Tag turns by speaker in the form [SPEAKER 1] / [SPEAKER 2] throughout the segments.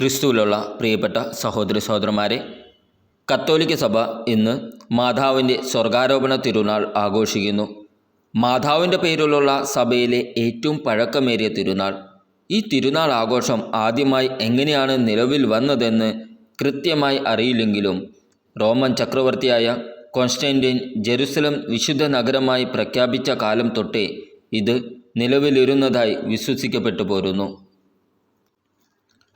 [SPEAKER 1] ക്രിസ്തുവിലുള്ള പ്രിയപ്പെട്ട സഹോദരി സഹോദരന്മാരെ കത്തോലിക്ക സഭ ഇന്ന് മാതാവിന്റെ സ്വർഗാരോപണ തിരുനാൾ ആഘോഷിക്കുന്നു. മാതാവിന്റെ പേരിലുള്ള സഭയിലെ ഏറ്റവും പഴക്കമേറിയ തിരുനാൾ. ഈ തിരുനാൾ ആഘോഷം ആദ്യമായി എങ്ങനെയാണ് നിലവിൽ വന്നതെന്ന് കൃത്യമായി അറിയില്ലെങ്കിലും റോമൻ ചക്രവർത്തിയായ കോൺസ്റ്റന്റൈൻ ജെറുസലം വിശുദ്ധ നഗരമായി പ്രഖ്യാപിച്ച കാലം തൊട്ടേ ഇത് നിലവിലിരുന്നതായി വിശ്വസിക്കപ്പെട്ടു പോരുന്നു.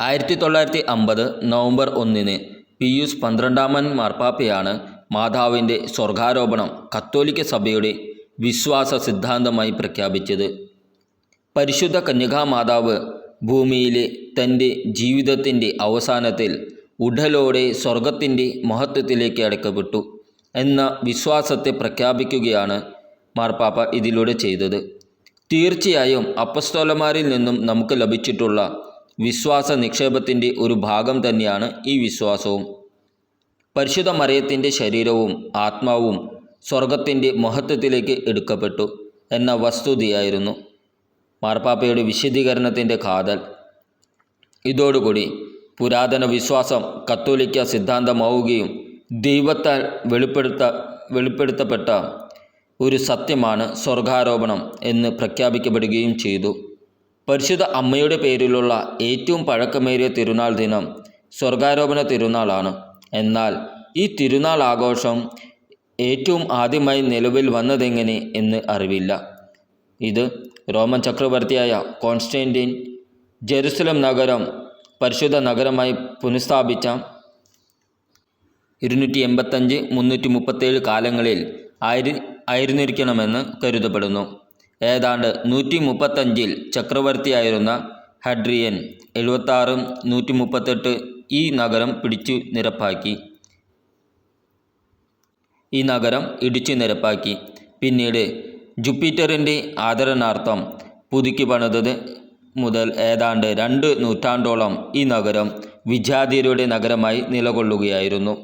[SPEAKER 1] ആയിരത്തി തൊള്ളായിരത്തി അമ്പത് നവംബർ ഒന്നിന് പിയൂസ് പന്ത്രണ്ടാമൻ മാർപ്പാപ്പയാണ് മാതാവിന്റെ സ്വർഗാരോപണം കത്തോലിക്ക സഭയുടെ വിശ്വാസ സിദ്ധാന്തമായി പ്രഖ്യാപിച്ചത്. പരിശുദ്ധ കന്യകാമാതാവ് ഭൂമിയിലെ തന്റെ ജീവിതത്തിന്റെ അവസാനത്തിൽ ഉടലോടെ സ്വർഗത്തിന്റെ മഹത്വത്തിലേക്ക് അടക്കപ്പെട്ടു എന്ന വിശ്വാസത്തെ പ്രഖ്യാപിക്കുകയാണ് മാർപ്പാപ്പ ഇതിലൂടെ ചെയ്തത്. തീർച്ചയായും അപ്പസ്തോലന്മാരിൽ നിന്നും നമുക്ക് ലഭിച്ചിട്ടുള്ള വിശ്വാസ നിക്ഷേപത്തിന്റെ ഒരു ഭാഗം തന്നെയാണ് ഈ വിശ്വാസവും. പരിശുദ്ധ മറിയത്തിന്റെ ശരീരവും ആത്മാവും സ്വർഗത്തിന്റെ മഹത്വത്തിലേക്ക് എടുക്കപ്പെട്ടു എന്ന വസ്തുതയായിരുന്നു മാർപ്പാപ്പയുടെ വിശദീകരണത്തിന്റെ കാതൽ. ഇതോടുകൂടി പുരാതന വിശ്വാസം കത്തോലിക്ക സിദ്ധാന്തമാവുകയും ദൈവത്താൽ വെളിപ്പെടുത്ത വെളിപ്പെടുത്തപ്പെട്ട ഒരു സത്യമാണ് സ്വർഗാരോപണം എന്ന് പ്രഖ്യാപിക്കപ്പെടുകയും ചെയ്തു. പരിശുദ്ധ അമ്മയുടെ പേരിലുള്ള ഏറ്റവും പഴക്കമേറിയ തിരുനാൾ ദിനം സ്വർഗാരോപണ തിരുനാളാണ്. എന്നാൽ ഈ തിരുനാൾ ആഘോഷം ഏറ്റവും ആദ്യമായി നിലവിൽ വന്നതെങ്ങനെ എന്ന് അറിവില്ല. ഇത് റോമൻ ചക്രവർത്തിയായ കോൺസ്റ്റന്റൈൻ ജെറുസലം നഗരം പരിശുദ്ധ നഗരമായി പുനഃസ്ഥാപിച്ച ഇരുന്നൂറ്റി എൺപത്തഞ്ച് മുന്നൂറ്റി മുപ്പത്തേഴ് കാലങ്ങളിൽ ആയിരി ആയിരുന്നിരിക്കണമെന്ന് കരുതപ്പെടുന്നു. ഏതാണ്ട് നൂറ്റി മുപ്പത്തഞ്ചിൽ ചക്രവർത്തിയായിരുന്ന ഹഡ്രിയൻ എഴുപത്താറും നൂറ്റി മുപ്പത്തെട്ട് ഈ നഗരം പിടിച്ചു നിരപ്പാക്കി. ഈ നഗരം ഇടിച്ചു നിരപ്പാക്കി. പിന്നീട് ജുപ്പിറ്ററിന്റെ ആദരണാർത്ഥം പുതുക്കി പണിതത് മുതൽ ഏതാണ്ട് രണ്ട് നൂറ്റാണ്ടോളം ഈ നഗരം വിജാതിയരുടെ നഗരമായി നിലകൊള്ളുകയായിരുന്നു.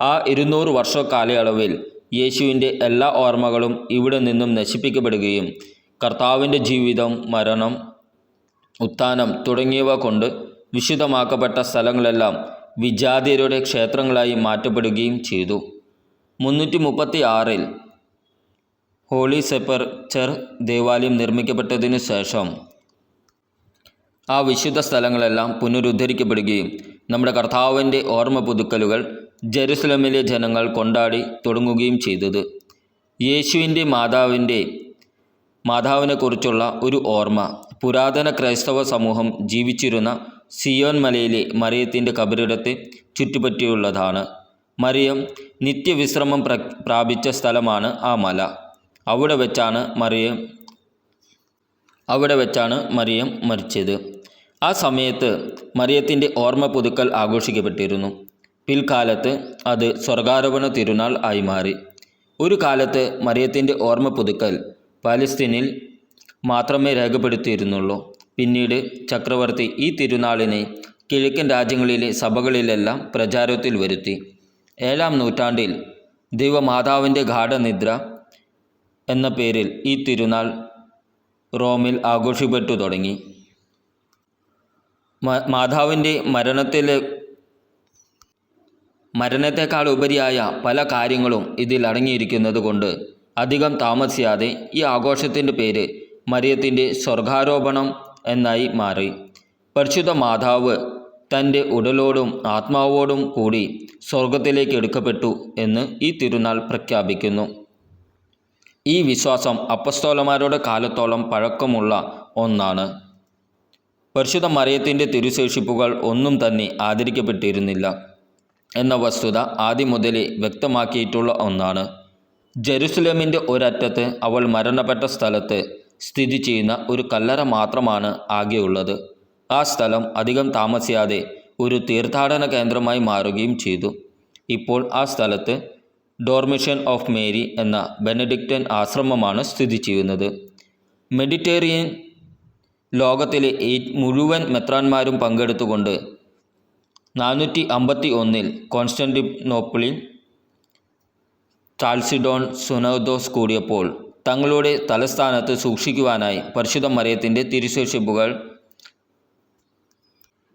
[SPEAKER 1] ആ ഇരുന്നൂറ് വർഷ കാലയളവിൽ യേശുവിന്റെ എല്ലാ ഓർമ്മകളും ഇവിടെ നിന്നും നശിപ്പിക്കപ്പെടുകയും കർത്താവിന്റെ ജീവിതം മരണം ഉത്ഥാനം തുടങ്ങിയവ കൊണ്ട് വിശുദ്ധമാക്കപ്പെട്ട സ്ഥലങ്ങളെല്ലാം വിജാതിയരുടെ ക്ഷേത്രങ്ങളായി മാറ്റപ്പെടുകയും ചെയ്തു. മുന്നൂറ്റി മുപ്പത്തി ആറിൽ ഹോളി സെപ്പർച്ചർ ദേവാലയം നിർമ്മിക്കപ്പെട്ടതിനു ശേഷം ആ വിശുദ്ധ സ്ഥലങ്ങളെല്ലാം പുനരുദ്ധരിക്കപ്പെടുകയും നമ്മുടെ കർത്താവിന്റെ ഓർമ്മ പുതുക്കലുകൾ ജെറുസലമിലെ ജനങ്ങൾ കൊണ്ടാടി തുടങ്ങുകയും ചെയ്തത്. യേശുവിന്റെ മാതാവിന്റെ മാതാവിനെക്കുറിച്ചുള്ള ഒരു ഓർമ്മ. പുരാതന ക്രൈസ്തവ സമൂഹം ജീവിച്ചിരുന്ന സിയോൻ മലയിലെ മറിയത്തിന്റെ കബറിടത്തെ ചുറ്റുപറ്റിയുള്ളതാണ് മറിയം നിത്യവിശ്രമം പ്ര പ്രാപിച്ച സ്ഥലമാണ് ആ മല. അവിടെ വെച്ചാണ് മറിയം അവിടെ വെച്ചാണ് മറിയം മരിച്ചത്. ആ സമയത്ത് മറിയത്തിന്റെ ഓർമ്മ പുതുക്കൽ ആഘോഷിക്കപ്പെട്ടിരുന്നു. പിൽക്കാലത്ത് അത് സ്വർഗാരോപണ തിരുനാൾ ആയി മാറി. ഒരു കാലത്ത് മറിയത്തിന്റെ ഓർമ്മ പുതുക്കൽ പാലസ്തീനിൽ മാത്രമേ രേഖപ്പെടുത്തിയിരുന്നുള്ളൂ. പിന്നീട് ചക്രവർത്തി ഈ തിരുനാളിനെ കിഴക്കൻ രാജ്യങ്ങളിലെ സഭകളിലെല്ലാം പ്രചാരത്തിൽ വരുത്തി. ഏഴാം നൂറ്റാണ്ടിൽ ദൈവമാതാവിന്റെ ഗാഠനിദ്ര എന്ന പേരിൽ ഈ തിരുനാൾ റോമിൽ ആഘോഷിപ്പെട്ടു തുടങ്ങി. മാതാവിന്റെ മരണത്തിലെ മരണത്തെക്കാൾ ഉപരിയായ പല കാര്യങ്ങളും ഇതിൽ അടങ്ങിയിരിക്കുന്നത് കൊണ്ട് അധികം താമസിയാതെ ഈ ആഘോഷത്തിന്റെ പേര് മറിയത്തിന്റെ സ്വർഗാരോപണം എന്നായി മാറി. പരിശുദ്ധ മാതാവ് തന്റെ ഉടലോടും ആത്മാവോടും കൂടി സ്വർഗത്തിലേക്ക് എടുക്കപ്പെട്ടു എന്ന് ഈ തിരുനാൾ പ്രഖ്യാപിക്കുന്നു. ഈ വിശ്വാസം അപ്പസ്തോലന്മാരുടെ കാലത്തോളം പഴക്കമുള്ള ഒന്നാണ്. പരിശുദ്ധ മറിയത്തിന്റെ തിരുശേഷിപ്പുകൾ ഒന്നും തന്നെ ആദരിക്കപ്പെട്ടിരുന്നില്ല. എന്ന വസ്തുത ആദ്യം മുതലേ വ്യക്തമാക്കിയിട്ടുള്ള ഒന്നാണ്. ജെറുസലേമിന്റെ ഒരറ്റത്ത് അവൾ മരണപ്പെട്ട സ്ഥലത്ത് സ്ഥിതി ചെയ്യുന്ന ഒരു കല്ലറ മാത്രമാണ് ആകെയുള്ളത് ആ സ്ഥലം അധികം താമസിയാതെ ഒരു തീർത്ഥാടന കേന്ദ്രമായി മാറുകയും ചെയ്തു. ഇപ്പോൾ ആ സ്ഥലത്ത് ഡോർമിഷൻ ഓഫ് മേരി എന്ന ബെനഡിക്റ്റൻ ആശ്രമമാണ് സ്ഥിതി ചെയ്യുന്നത്. മെഡിറ്റേറിയൻ ലോകത്തിലെ മുഴുവൻ മെത്രാന്മാരും പങ്കെടുത്തുകൊണ്ട് നാനൂറ്റി അമ്പത്തി ഒന്നിൽ കോൺസ്റ്റന്റിനോപ്പിളിൽ ചാൾസിഡോൺ സുനോദോസ് കൂടിയപ്പോൾ തങ്ങളുടെ തലസ്ഥാനത്ത് സൂക്ഷിക്കുവാനായി പരിശുദ്ധ മറിയത്തിന്റെ തിരുശേഷിപ്പുകൾ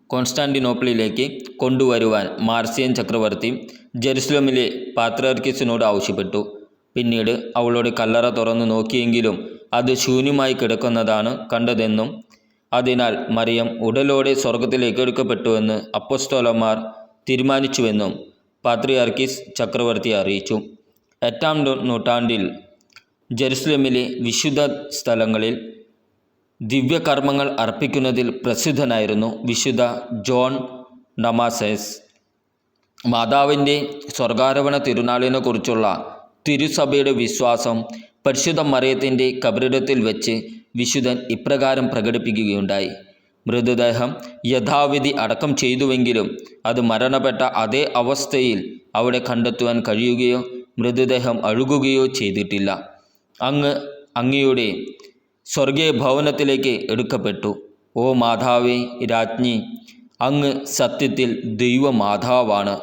[SPEAKER 1] കോൺസ്റ്റാന്റിനോപ്പിളിലേക്ക് കൊണ്ടുവരുവാൻ മാർസിയൻ ചക്രവർത്തി ജെറുസലമിലെ പാത്രർക്കിസിനോട് ആവശ്യപ്പെട്ടു. പിന്നീട് അവളുടെ കല്ലറ തുറന്നു നോക്കിയെങ്കിലും അത് ശൂന്യമായി കിടക്കുന്നതാണ് കണ്ടതെന്നും അതിനാൽ മറിയം ഉടലോടെ സ്വർഗത്തിലേക്ക് എടുക്കപ്പെട്ടുവെന്ന് അപ്പസ്തോലന്മാർ തീരുമാനിച്ചുവെന്നും പാത്രിയാർക്കിസ് ചക്രവർത്തി അറിയിച്ചു. എട്ടാം നൂറ്റാണ്ടിൽ ജെറുസലമിലെ വിശുദ്ധ സ്ഥലങ്ങളിൽ ദിവ്യകർമ്മങ്ങൾ അർപ്പിക്കുന്നതിൽ പ്രസിദ്ധനായിരുന്നു വിശുദ്ധ ജോൺ ഡമാസേസ്. മാതാവിന്റെ സ്വർഗാരോപണ തിരുനാളിനെക്കുറിച്ചുള്ള തിരുസഭയുടെ വിശ്വാസം പരിശുദ്ധ മറിയത്തിന്റെ കബറിടത്തിൽ വെച്ച് വിശുദ്ധൻ ഇപ്രകാരം പ്രകടിപ്പിക്കുകയുണ്ടായി. മൃതദേഹം യഥാവിധി അടക്കം ചെയ്തുവെങ്കിലും അത് മരണപ്പെട്ട അതേ അവസ്ഥയിൽ അവിടെ കണ്ടെത്തുവാൻ കഴിയുകയോ മൃതദേഹം അഴുകുകയോ ചെയ്തിട്ടില്ല. അങ്ങ് അങ്ങയുടെ സ്വർഗീയ ഭവനത്തിലേക്ക് എടുക്കപ്പെട്ടു. ഓ മാതാവേ രാജ്ഞി അങ്ങ് സത്യത്തിൽ ദൈവമാതാവാണ്.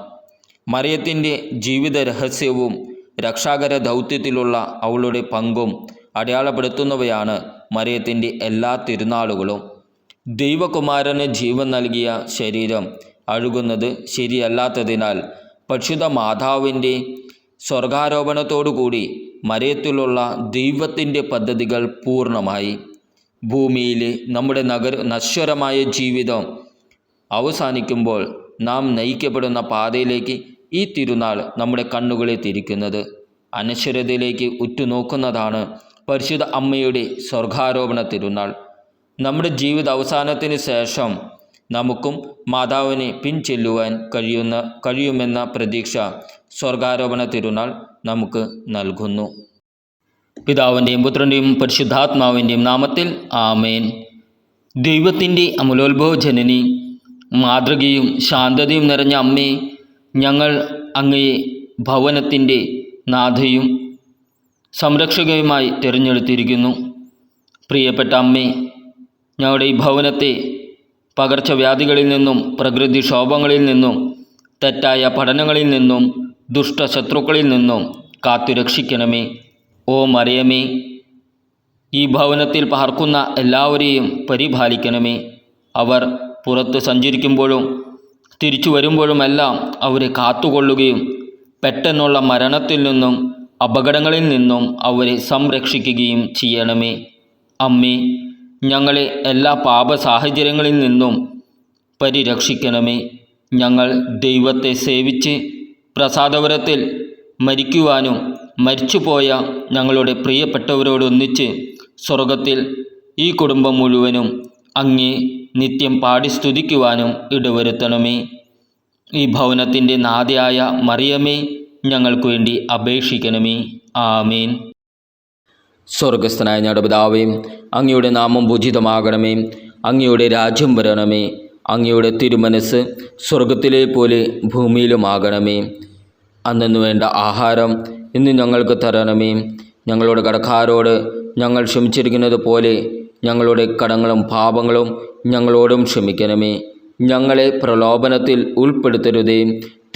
[SPEAKER 1] മറിയത്തിന്റെ ജീവിത രഹസ്യവും രക്ഷാകര ദൗത്യത്തിലുള്ള അവളുടെ പങ്കും അടയാളപ്പെടുത്തുന്നവയാണ് മറിയത്തിന്റെ എല്ലാ തിരുനാളുകളും ദൈവകുമാരന് ജീവൻ നൽകിയ ശരീരം അഴുകുന്നത് ശരിയല്ലാത്തതിനാൽ പരിശുദ്ധ മാതാവിന്റെ സ്വർഗാരോപണത്തോടുകൂടി മറിയത്തിലുള്ള ദൈവത്തിന്റെ പദ്ധതികൾ പൂർണമായി. ഭൂമിയിലെ നമ്മുടെ നഗര നശ്വരമായ ജീവിതം അവസാനിക്കുമ്പോൾ നാം നയിക്കപ്പെടുന്ന പാതയിലേക്ക് ഈ തിരുനാൾ നമ്മുടെ കണ്ണുകളെ തിരിക്കുന്നത്. അനശ്വരതയിലേക്ക് ഉറ്റുനോക്കുന്നതാണ് പരിശുദ്ധ അമ്മയുടെ സ്വർഗാരോപണ തിരുനാൾ. നമ്മുടെ ജീവിത അവസാനത്തിന് ശേഷം നമുക്കും മാതാവിനെ പിൻചെല്ലുവാൻ കഴിയുന്ന കഴിയുമെന്ന പ്രതീക്ഷ സ്വർഗാരോപണ തിരുനാൾ നമുക്ക് നൽകുന്നു. പിതാവിന്റെയും പുത്രന്റെയും പരിശുദ്ധാത്മാവിന്റെയും നാമത്തിൽ ആമേൻ. ദൈവത്തിന്റെ അമലോത്ഭവ ജനനി മാതൃകയും ശാന്തതയും നിറഞ്ഞ അമ്മേ ഞങ്ങൾ അങ്ങയെ ഭവനത്തിന്റെ നാഥയും സംരക്ഷകയുമായി തിരഞ്ഞെടുത്തിരിക്കുന്നു. പ്രിയപ്പെട്ട അമ്മേ ഞങ്ങളുടെ ഈ ഭവനത്തെ പകർച്ചവ്യാധികളിൽ നിന്നും പ്രകൃതിക്ഷോഭങ്ങളിൽ നിന്നും തെറ്റായ പഠനങ്ങളിൽ നിന്നും ദുഷ്ടശത്രുക്കളിൽ നിന്നും കാത്തുരക്ഷിക്കണമേ. ഓ മറിയമേ ഈ ഭവനത്തിൽ പാർക്കുന്ന എല്ലാവരെയും പരിപാലിക്കണമേ. അവർ പുറത്ത് സഞ്ചരിക്കുമ്പോഴും തിരിച്ചു വരുമ്പോഴുമെല്ലാം അവരെ കാത്തുകൊള്ളുകയും പെട്ടെന്നുള്ള മരണത്തിൽ നിന്നും അപകടങ്ങളിൽ നിന്നും അവരെ സംരക്ഷിക്കുകയും ചെയ്യണമേ. അമ്മേ ഞങ്ങളെ എല്ലാ പാപ സാഹചര്യങ്ങളിൽ നിന്നും പരിരക്ഷിക്കണമേ. ഞങ്ങൾ ദൈവത്തെ സേവിച്ച് പ്രസാദപുരത്തിൽ മരിക്കുവാനും മരിച്ചുപോയ ഞങ്ങളുടെ പ്രിയപ്പെട്ടവരോടൊന്നിച്ച് സ്വർഗത്തിൽ ഈ കുടുംബം മുഴുവനും അങ്ങേ നിത്യം പാടി സ്തുതിക്കുവാനും ഇടവരുത്തണമേ. ഈ ഭവനത്തിന്റെ നാഥയായ മറിയമേ ഞങ്ങൾക്ക് വേണ്ടി അപേക്ഷിക്കണമേ. ആമേൻ. സ്വർഗസ്ഥനായ ഞങ്ങളുടെ പിതാവേ അങ്ങയുടെ നാമം പൂജിതമാകണമേ. അങ്ങയുടെ രാജ്യം വരണമേ. അങ്ങയുടെ തിരുമനസ് സ്വർഗത്തിലെ പോലെ ഭൂമിയിലുമാകണമേ. അന്നു വേണ്ട ആഹാരം ഇന്ന് ഞങ്ങൾക്ക് തരണമേ. ഞങ്ങളുടെ കടക്കാരോട് ഞങ്ങൾ ക്ഷമിച്ചിരിക്കുന്നത് പോലെ ഞങ്ങളുടെ കടങ്ങളും പാപങ്ങളും ഞങ്ങളോടും ക്ഷമിക്കണമേ. ഞങ്ങളെ പ്രലോഭനത്തിൽ ഉൾപ്പെടുത്തരുതേ.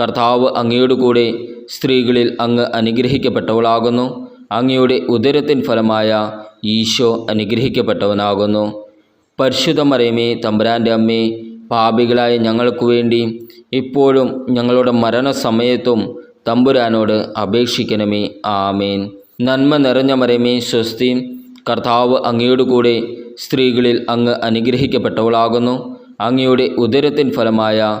[SPEAKER 1] കർത്താവ് അങ്ങയോടുകൂടെ സ്ത്രീകളിൽ അങ്ങ് അനുഗ്രഹിക്കപ്പെട്ടവളാകുന്നു. അങ്ങയുടെ ഉദരത്തിൻ ഫലമായ ഈശോ അനുഗ്രഹിക്കപ്പെട്ടവനാകുന്നു. പരിശുദ്ധ മറിയമേ തമ്പുരാന്റെ അമ്മേ പാപികളായ ഞങ്ങൾക്ക് വേണ്ടി ഇപ്പോഴും ഞങ്ങളുടെ മരണസമയത്തും തമ്പുരാനോട് അപേക്ഷിക്കണമേ. ആമേൻ. നന്മ നിറഞ്ഞ മറിയമേ സ്വസ്തി കർത്താവ് അങ്ങയുടെ കൂടെ സ്ത്രീകളിൽ അങ്ങ് അനുഗ്രഹിക്കപ്പെട്ടവളാകുന്നു. അങ്ങയുടെ ഉദരത്തിൻ ഫലമായ